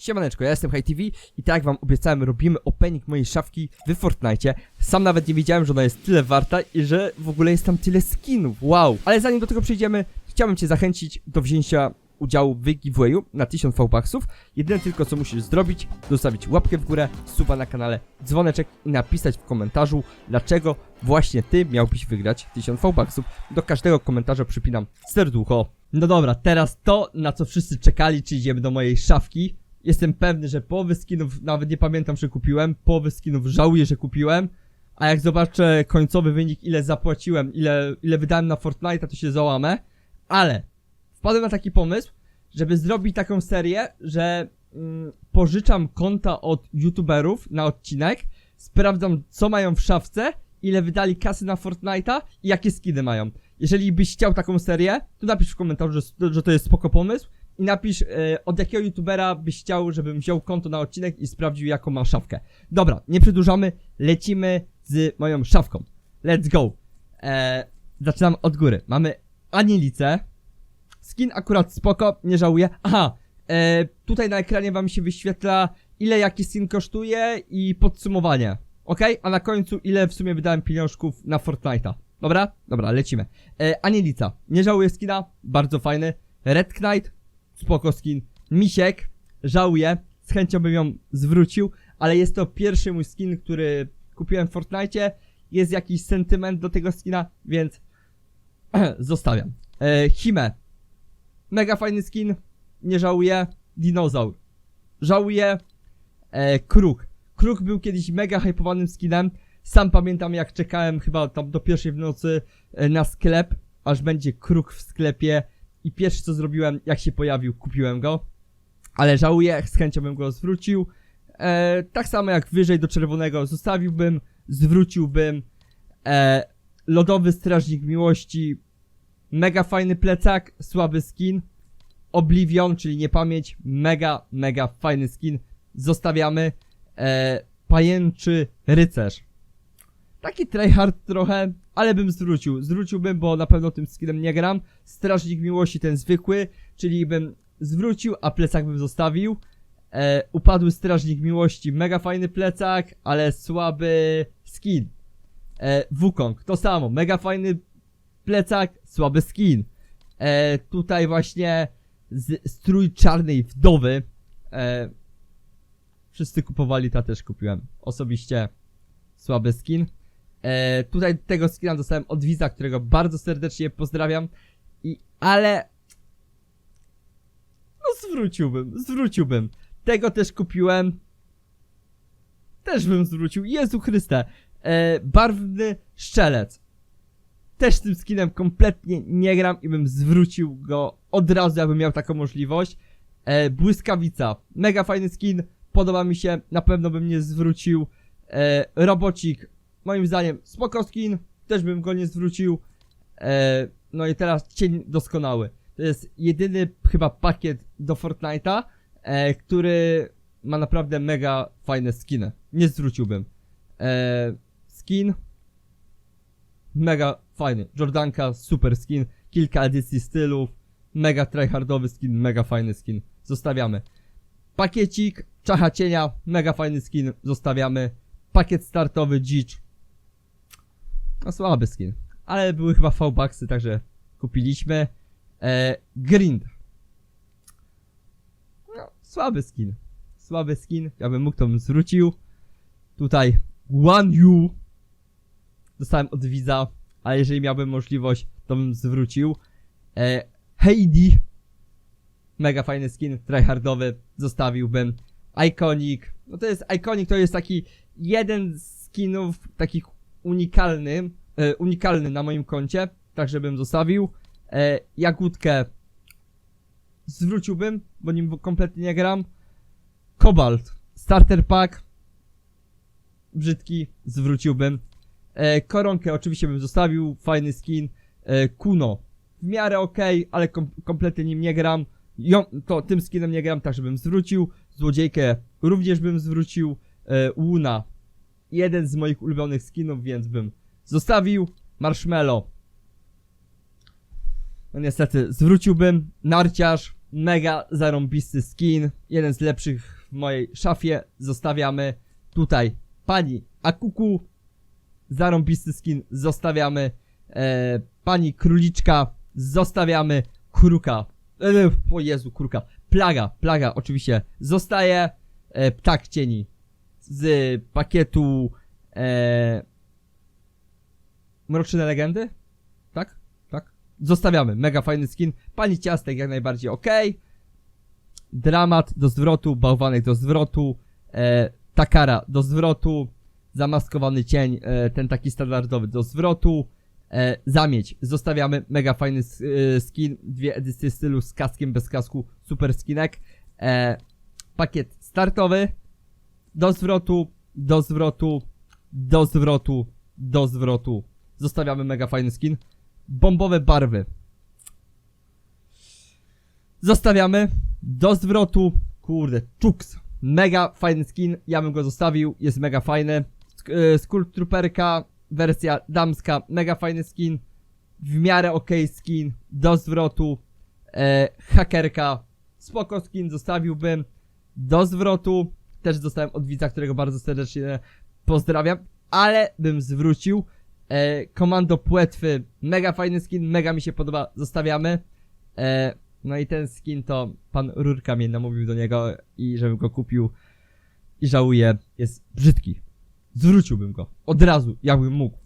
Siemaneczko, ja jestem HiTV i tak jak wam obiecałem, robimy opening mojej szafki w Fortnite. Sam nawet nie wiedziałem, że ona jest tyle warta i że w ogóle jest tam tyle skinów, wow. Ale zanim do tego przejdziemy, chciałbym cię zachęcić do wzięcia udziału w giveawayu na 1000 V-Bucksów. Jedyne tylko co musisz zrobić, zostawić łapkę w górę, suba na kanale, dzwoneczek i napisać w komentarzu, dlaczego właśnie ty miałbyś wygrać 1000 V-Bucksów. Do każdego komentarza przypinam serducho. No dobra, teraz to, na co wszyscy czekali, czyli idziemy do mojej szafki. Jestem pewny, że połowy skinów, nawet nie pamiętam, że kupiłem, połowy skinów żałuję, że kupiłem. A jak zobaczę końcowy wynik, ile zapłaciłem, ile, ile wydałem na Fortnite, to się załamę. Ale wpadłem na taki pomysł, żeby zrobić taką serię, że mm, pożyczam konta od youtuberów na odcinek, sprawdzam co mają w szafce, ile wydali kasy na Fortnite'a i jakie skiny mają. Jeżeli byś chciał taką serię, to napisz w komentarzu, że, że to jest spoko pomysł i napisz e, od jakiego youtubera byś chciał, żebym wziął konto na odcinek i sprawdził jaką ma szafkę. Dobra, nie przedłużamy, lecimy z moją szafką. Let's go. E, zaczynam od góry. Mamy Anilicę. Skin akurat spoko, nie żałuję. Aha, e, tutaj na ekranie wam się wyświetla ile jaki skin kosztuje i podsumowanie. Ok? A na końcu ile w sumie wydałem pieniążków na Fortnite'a. Dobra? Dobra, lecimy. E, Anielica. Nie żałuję skina, bardzo fajny. Red Knight, spoko skin. Misiek, żałuję, z chęcią bym ją zwrócił, ale jest to pierwszy mój skin, który kupiłem w Fortnite. Jest jakiś sentyment do tego skina, więc zostawiam. E, Hime. Mega fajny skin, nie żałuję. Dinozaur. Żałuję. E, Kruk. Kruk był kiedyś mega hypowanym skinem. Sam pamiętam jak czekałem chyba tam do pierwszej w nocy e, na sklep, aż będzie Kruk w sklepie i pierwsze co zrobiłem, jak się pojawił, kupiłem go. Ale żałuję, z chęcią bym go zwrócił. E, tak samo jak wyżej do czerwonego zostawiłbym, zwróciłbym. E, lodowy strażnik miłości. Mega fajny plecak, słaby skin. Oblivion, czyli niepamięć. Mega, mega fajny skin. Zostawiamy. E, pajęczy rycerz. Taki tryhard trochę, ale bym zwrócił. Zwróciłbym, bo na pewno tym skinem nie gram. Strażnik miłości ten zwykły, czyli bym zwrócił, a plecak bym zostawił. E, upadły strażnik miłości, mega fajny plecak, ale słaby skin. E, Wukong, to samo, mega fajny plecak, słaby skin. E, tutaj właśnie z, strój czarnej wdowy. E, wszyscy kupowali, ta też kupiłem. Osobiście słaby skin. E, tutaj tego skina dostałem od Wiza, którego bardzo serdecznie pozdrawiam. I, ale... No zwróciłbym, zwróciłbym. Tego też kupiłem. Też bym zwrócił. Jezu Chryste. E, barwny szczelec. Też tym skinem kompletnie nie gram i bym zwrócił go od razu, jakbym miał taką możliwość. E, błyskawica. Mega fajny skin. Podoba mi się. Na pewno bym nie zwrócił. E, robocik. Moim zdaniem spoko skin. Też bym go nie zwrócił. E, no i teraz cień doskonały. To jest jedyny chyba pakiet do Fortnite'a, e, który ma naprawdę mega fajne skiny. Nie zwróciłbym. E, skin mega fajny. Jordanka, super skin. Kilka edycji stylów. Mega tryhardowy skin, mega fajny skin. Zostawiamy. Pakiecik, czacha cienia, mega fajny skin. Zostawiamy. Pakiet startowy, dzicz. No słaby skin. Ale były chyba V-Bucksy, także kupiliśmy. E, grind. No, słaby skin. Słaby skin. Ja bym mógł, to bym zwrócił. Tutaj One You. Dostałem od widza, ale jeżeli miałbym możliwość, to bym zwrócił. E, Heidi. Mega fajny skin, tryhardowy. Zostawiłbym. Iconic. No to jest Iconic, to jest taki jeden z skinów takich unikalny, e, unikalny na moim koncie, tak żebym zostawił. E, jagódkę zwróciłbym, bo nim kompletnie nie gram. Kobalt, starter pack, brzydki, zwróciłbym. E, koronkę oczywiście bym zostawił, fajny skin. E, Kuno, w miarę ok, ale kom kompletnie nim nie gram. Ją, to tym skinem nie gram, tak żebym zwrócił. Złodziejkę również bym zwrócił. E, Łuna, jeden z moich ulubionych skinów, więc bym zostawił. Marshmallow. No niestety, zwróciłbym. Narciarz, mega zarąbisty skin, jeden z lepszych w mojej szafie, zostawiamy tutaj pani Akuku, zarąbisty skin, zostawiamy e, pani Króliczka, zostawiamy Kruka, e, o Jezu, Kruka, Plaga, Plaga oczywiście zostaje, e, Ptak Cieni z pakietu e, Mroczne Legendy, tak? Tak? Zostawiamy, mega fajny skin, pani Ciastek jak najbardziej ok, Dramat do zwrotu, Bałwanek do zwrotu, e, Takara do zwrotu, Zamaskowany cień, e, ten taki standardowy do zwrotu, e, Zamieć, zostawiamy, mega fajny e, skin, dwie edycje stylu z kaskiem, bez kasku, super skinek, e, pakiet startowy, do zwrotu, do zwrotu, do zwrotu, do zwrotu, zostawiamy, mega fajny skin, bombowe barwy, Zostawiamy. Do zwrotu. Kurde, Chuks. Mega fajny skin. Ja bym go zostawił. Jest mega fajny. E, Skull. Wersja damska. Mega fajny skin. W miarę ok skin. Do zwrotu. E, hakerka. Spoko skin. Zostawiłbym. Do zwrotu. Też dostałem od widza, którego bardzo serdecznie pozdrawiam. Ale bym zwrócił. E, komando płetwy. Mega fajny skin. Mega mi się podoba. Zostawiamy. E, no i ten skin to pan Rurka mnie namówił do niego i żebym go kupił i żałuję, jest brzydki. Zwróciłbym go od razu, jakbym mógł.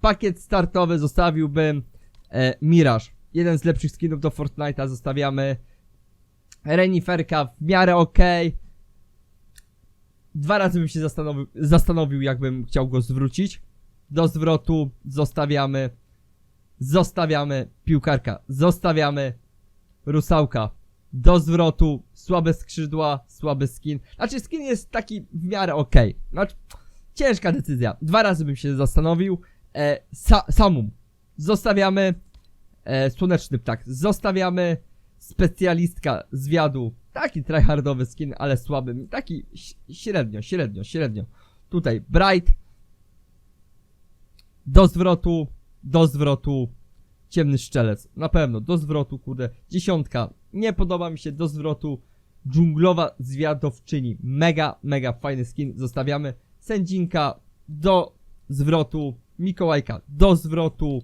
Pakiet startowy zostawiłbym e, Mirage. Jeden z lepszych skinów do Fortnite'a zostawiamy. Reniferka w miarę ok. Dwa razy bym się zastanowił, zastanowił, jakbym chciał go zwrócić. Do zwrotu zostawiamy. Zostawiamy. Piłkarka zostawiamy. Rusałka. Do zwrotu, słabe skrzydła, słaby skin. Znaczy skin jest taki w miarę okej. Znaczy, ciężka decyzja. Dwa razy bym się zastanowił. E, sa samum. Zostawiamy. E, słoneczny ptak. Zostawiamy. Specjalistka zwiadu. Taki tryhardowy skin, ale słaby. Taki średnio, średnio, średnio. Tutaj Bright. Do zwrotu. Do zwrotu. Ciemny szczelec, na pewno, do zwrotu, kurde. Dziesiątka, nie podoba mi się do zwrotu. Dżunglowa zwiadowczyni, mega, mega fajny skin, zostawiamy. Sędzinka, do zwrotu. Mikołajka, do zwrotu.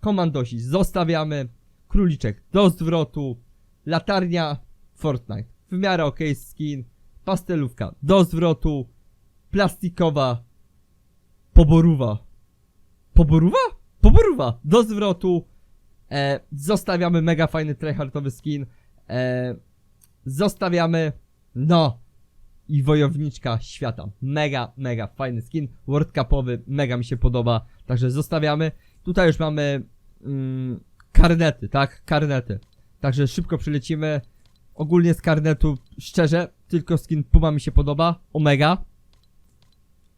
Komandosi, zostawiamy. Króliczek, do zwrotu. Latarnia, Fortnite, w miarę ok skin. Pastelówka, do zwrotu. Plastikowa, poborówa. Poborówa? Poborówa, do zwrotu. E, zostawiamy mega fajny tryhardowy skin. E, zostawiamy. No. I wojowniczka świata. Mega, mega fajny skin. World Cupowy. Mega mi się podoba. Także zostawiamy. Tutaj już mamy mm, karnety, tak? Karnety. Także szybko przelecimy. Ogólnie z karnetu, szczerze, tylko skin Puma mi się podoba. Omega.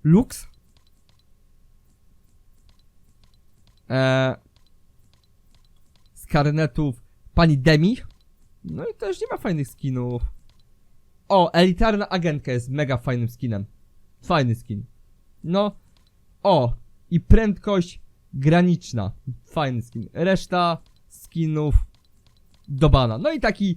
Lux. Eee, z karnetów pani Demi. No i też nie ma fajnych skinów. O, elitarna agentka jest mega fajnym skinem. Fajny skin. No. O, i prędkość graniczna. Fajny skin. Reszta skinów do bana. No i taki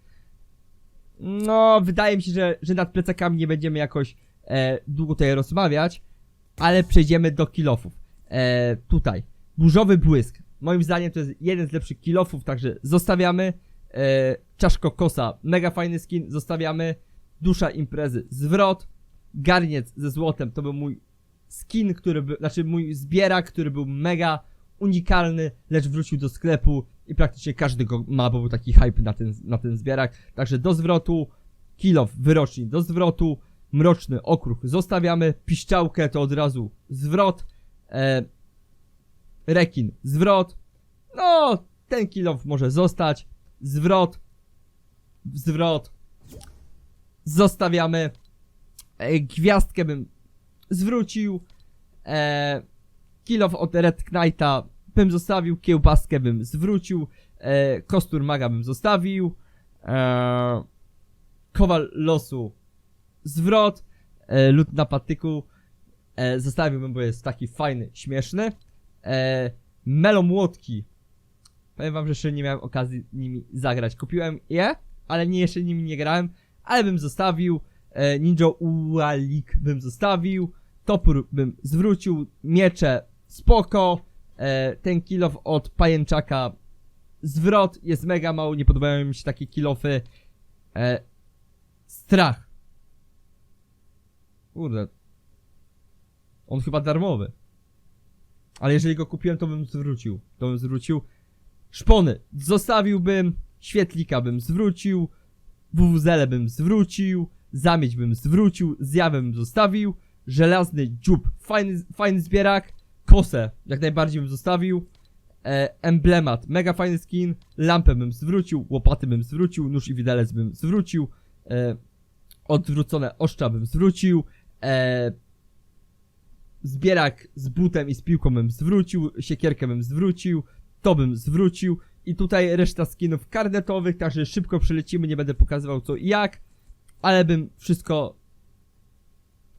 No, wydaje mi się, że, że nad plecakami nie będziemy jakoś e, długo tutaj rozmawiać, ale przejdziemy do kilofów. E, tutaj, burzowy błysk. Moim zdaniem to jest jeden z lepszych kilofów, także zostawiamy. E, czaszko kosa, mega fajny skin, zostawiamy. Dusza imprezy, zwrot. Garniec ze złotem, to był mój skin, który był, znaczy mój zbierak, który był mega unikalny, lecz wrócił do sklepu i praktycznie każdy go ma, bo był taki hype na ten, na ten zbierak. Także do zwrotu, kilof, wyroczni do zwrotu, mroczny okruch zostawiamy, piszczałkę to od razu zwrot, e, rekin zwrot, no ten kilof może zostać, zwrot, zwrot, zostawiamy, e, gwiazdkę bym zwrócił, e, kill of od Red Knighta bym zostawił, kiełbaskę bym zwrócił, e, kostur maga bym zostawił, e, kowal losu zwrot, e, lód na patyku e, zostawiłbym, bo jest taki fajny, śmieszny, e, melomłotki powiem wam, że jeszcze nie miałem okazji nimi zagrać, kupiłem je, ale nie jeszcze nimi nie grałem, ale bym zostawił, e, Ninja Ualik bym zostawił, topór bym zwrócił, miecze spoko, ten kilof od pajęczaka zwrot jest mega mało, nie podobają mi się takie kilofy, e, strach. Kurde. On chyba darmowy. Ale jeżeli go kupiłem, to bym zwrócił. To bym zwrócił. Szpony. Zostawiłbym. Świetlika bym zwrócił. WWZL bym zwrócił. Zamieć bym zwrócił. Zjawę bym zostawił. Żelazny dziób. Fajny, fajny zbierak. Kosę. Jak najbardziej bym zostawił. E, emblemat. Mega fajny skin. Lampę bym zwrócił. Łopaty bym zwrócił. Nóż i widelec bym zwrócił. E, odwrócone oszcza bym zwrócił. E, zbierak z butem i z piłką bym zwrócił. Siekierkę bym zwrócił. To bym zwrócił. I tutaj reszta skinów karnetowych, także szybko przelecimy, nie będę pokazywał co i jak. Ale bym wszystko...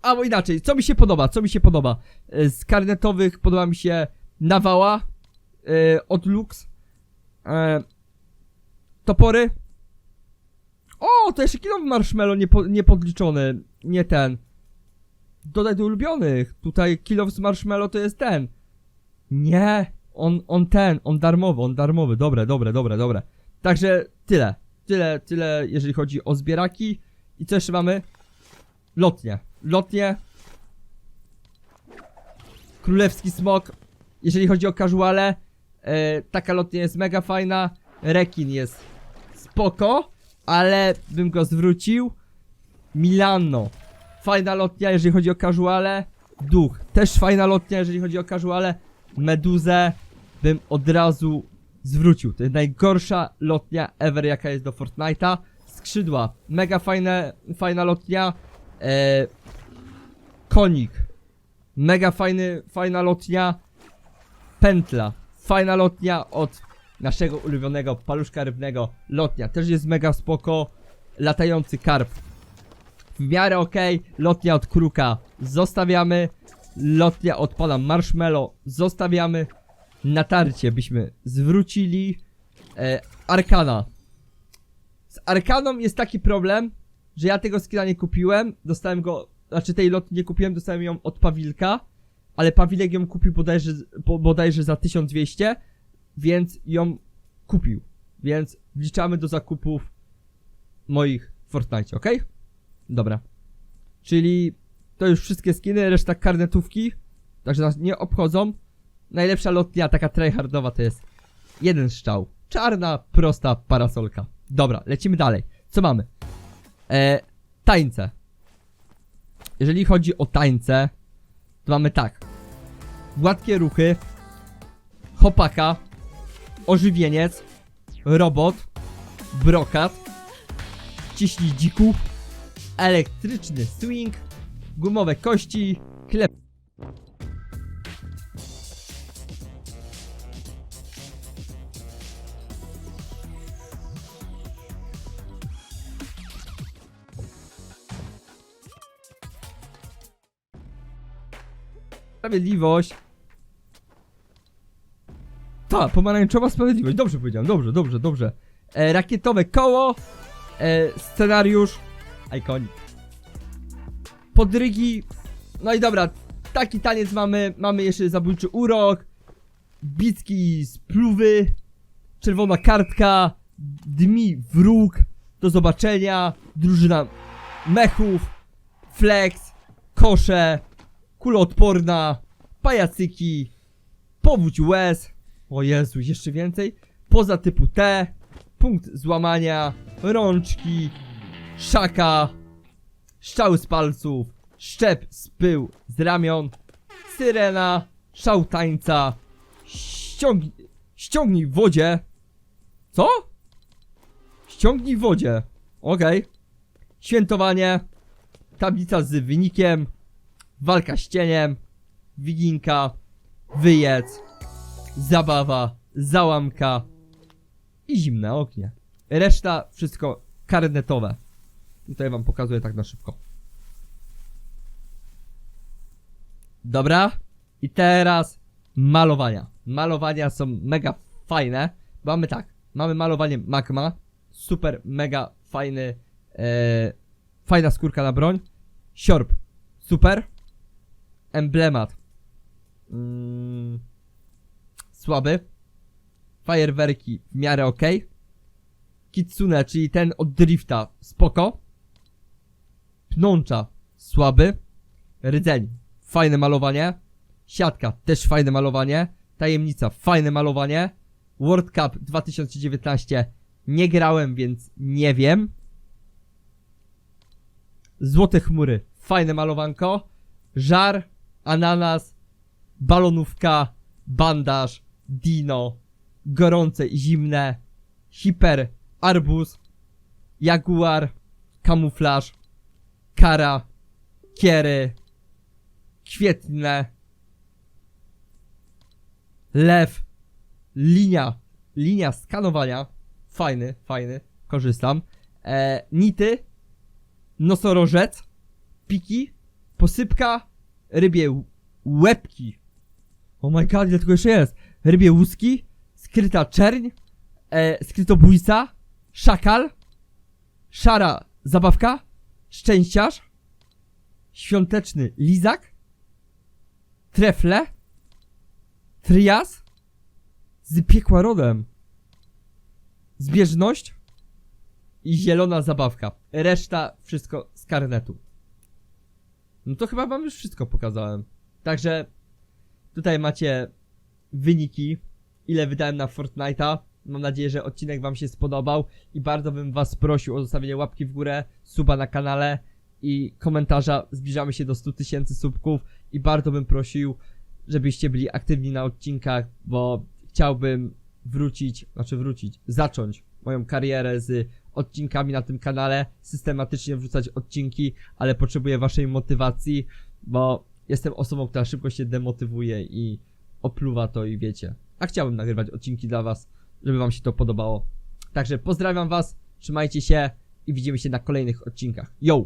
Albo inaczej, co mi się podoba, co mi się podoba? E, Z karnetowych podoba mi się Nawała e, od Lux. E, topory. O, to jeszcze kilo marshmallow niepo, niepodliczony. Nie ten. Dodaj do ulubionych. Tutaj kilo z marshmallow to jest ten. Nie. On, on ten, on darmowy, on darmowy. Dobre, dobre, dobre, dobre. Także tyle. Tyle, tyle, jeżeli chodzi o zbieraki. I co jeszcze mamy? Lotnie. Lotnie. Królewski smok. Jeżeli chodzi o casuale, e, taka lotnia jest mega fajna. Rekin jest spoko, ale bym go zwrócił. Milano. Fajna lotnia, jeżeli chodzi o casuale. Duch. Też fajna lotnia, jeżeli chodzi o casuale. Meduzę bym od razu zwrócił. To jest najgorsza lotnia ever, jaka jest do Fortnite'a. Skrzydła. Mega fajne, fajna lotnia. E, konik. Mega fajny, fajna lotnia. Pętla. Fajna lotnia od naszego ulubionego paluszka rybnego. Lotnia. Też jest mega spoko. Latający karp. W miarę okej. Lotnia od kruka. Zostawiamy. Lotnia od pana Marshmallow. Zostawiamy. Natarcie byśmy zwrócili. E, Arkana. Z Arkaną jest taki problem, że ja tego skina nie kupiłem. Dostałem go, znaczy tej lotni nie kupiłem, dostałem ją od Pawilka. Ale Pawilek ją kupił bodajże, bo- bodajże za 1200, więc ją kupił. Więc wliczamy do zakupów moich w Fortnite, ok? Dobra. Czyli to już wszystkie skiny, reszta karnetówki. Także nas nie obchodzą. Najlepsza lotnia, taka tryhardowa to jest jeden strzał. Czarna, prosta parasolka. Dobra, lecimy dalej. Co mamy? E, tańce. Jeżeli chodzi o tańce, to mamy tak. Gładkie ruchy, chopaka, ożywieniec, robot, brokat, ciśnij dziku, elektryczny swing, gumowe kości, klep. Sprawiedliwość. Ta, pomarańczowa sprawiedliwość. Dobrze powiedziałem, dobrze, dobrze, dobrze. E, rakietowe koło. E, scenariusz. Ikonik. Podrygi. No i dobra, taki taniec mamy. Mamy jeszcze zabójczy urok. Bicki z pluwy. Czerwona kartka. Dmi wróg. Do zobaczenia. Drużyna mechów. Flex. Kosze. Kuloodporna. Pajacyki. Powódź łez. O Jezu, jeszcze więcej. Poza typu T. Punkt złamania. Rączki. Szaka. Strzały z palców. Szczep z pył z ramion. Syrena. Szał tańca. Ściągnij. Ściągnij w wodzie. Co? Ściągnij w wodzie. Okej. Świętowanie. tablica z wynikiem, walka z cieniem, wiginka, wyjec, zabawa, załamka i zimne ognie. Reszta wszystko karnetowe. Tutaj wam pokazuję tak na szybko. Dobra. I teraz malowania. Malowania są mega fajne. Mamy tak. Mamy malowanie magma. Super, mega fajny. E, fajna skórka na broń. Siorb. Super. Emblemat. Mm, słaby. Fajerwerki w miarę ok. Kitsune, czyli ten od drifta. Spoko. Pnącza. Słaby. Rdzeń. Fajne malowanie. Siatka. Też fajne malowanie. Tajemnica. Fajne malowanie. World Cup 2019. Nie grałem, więc nie wiem. Złote chmury. Fajne malowanko. Żar. Ananas. Balonówka. Bandaż. Dino. Gorące i zimne. Hiper. Arbuz. Jaguar. Kamuflaż. Kara. Kiery. Kwietne. Lew. Linia. Linia skanowania. Fajny, fajny. Korzystam. E, nity. Nosorożec. Piki. Posypka. Rybie łebki. Oh my god, ile tego jeszcze jest? Rybie łuski. Skryta czerń. E, skrytobójca. Szakal. Szara zabawka. Szczęściarz. Świąteczny lizak. Trefle. Trias. Z piekła rodem. Zbieżność. I zielona zabawka. Reszta wszystko z karnetu. No to chyba wam już wszystko pokazałem. Także tutaj macie wyniki, ile wydałem na Fortnite'a. Mam nadzieję, że odcinek wam się spodobał i bardzo bym was prosił o zostawienie łapki w górę, suba na kanale i komentarza. Zbliżamy się do 100 tysięcy subków i bardzo bym prosił, żebyście byli aktywni na odcinkach, bo chciałbym wrócić, znaczy wrócić, zacząć moją karierę z odcinkami na tym kanale, systematycznie wrzucać odcinki, ale potrzebuję waszej motywacji, bo jestem osobą, która szybko się demotywuje i opluwa to i wiecie. A chciałbym nagrywać odcinki dla was, żeby wam się to podobało. Także pozdrawiam was, trzymajcie się i widzimy się na kolejnych odcinkach. Yo!